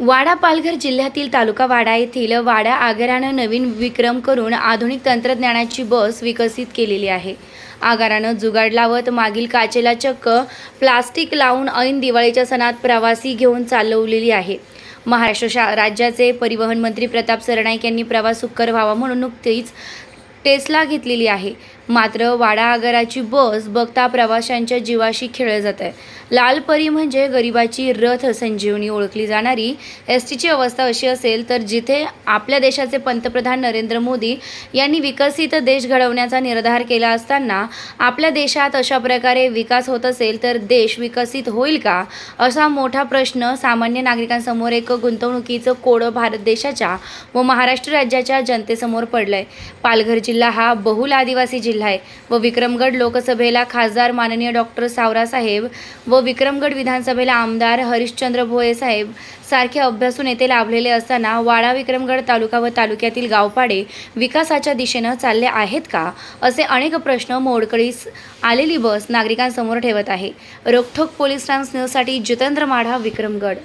वाडा पालघर जिल्ह्यातील तालुका वाडा येथील वाडा आगारानं नवीन विक्रम करून आधुनिक तंत्रज्ञानाची बस विकसित केलेली आहे. आगारानं जुगाड लावत मागील काचेला चक्क प्लास्टिक लावून ऐन दिवाळीच्या सणात प्रवासी घेऊन चालवलेली आहे. महाराष्ट्र शा राज्याचे परिवहन मंत्री प्रताप सरनाईक यांनी प्रवास सुकर व्हावा म्हणून नुकतीच टेस्ला घेतलेली आहे. मात्र वाडा आगाराची बस बघता प्रवाशांच्या जीवाशी खेळलं जात. आहे लाल परी म्हणजे गरिबाची रथ संजीवनी ओळखली जाणारी. एस टीची अवस्था अशी असेल तर जिथे आपल्या देशाचे पंतप्रधान नरेंद्र मोदी यांनी विकसित देश घडवण्याचा निर्धार केला असताना आपल्या देशात अशा प्रकारे विकास होत असेल तर देश विकसित होईल का? असा मोठा प्रश्न सामान्य नागरिकांसमोर एक गुंतवणुकीचं कोडं भारत देशाच्या व महाराष्ट्र राज्याच्या जनतेसमोर पडलंय. पालघर जिल्हा हा बहुल आदिवासी जिल्हा आहे. व विक्रमगड लोकसभेला खासदार माननीय डॉक्टर सावरासाहेब व विक्रमगड विधानसभेला आमदार हरिश्चंद्र भोये साहेब सारखे अभ्यासून येथे लाभलेले असताना वाडा विक्रमगड तालुका व तालुक्यातील गावपाडे विकासाच्या दिशेनं चालले आहेत का? असे अनेक प्रश्न मोडकळीस आलेली बस नागरिकांसमोर ठेवत आहे. रोखोक पोलीस ट्रान्स न्यूजसाठी जितेंद्र माढा विक्रमगड.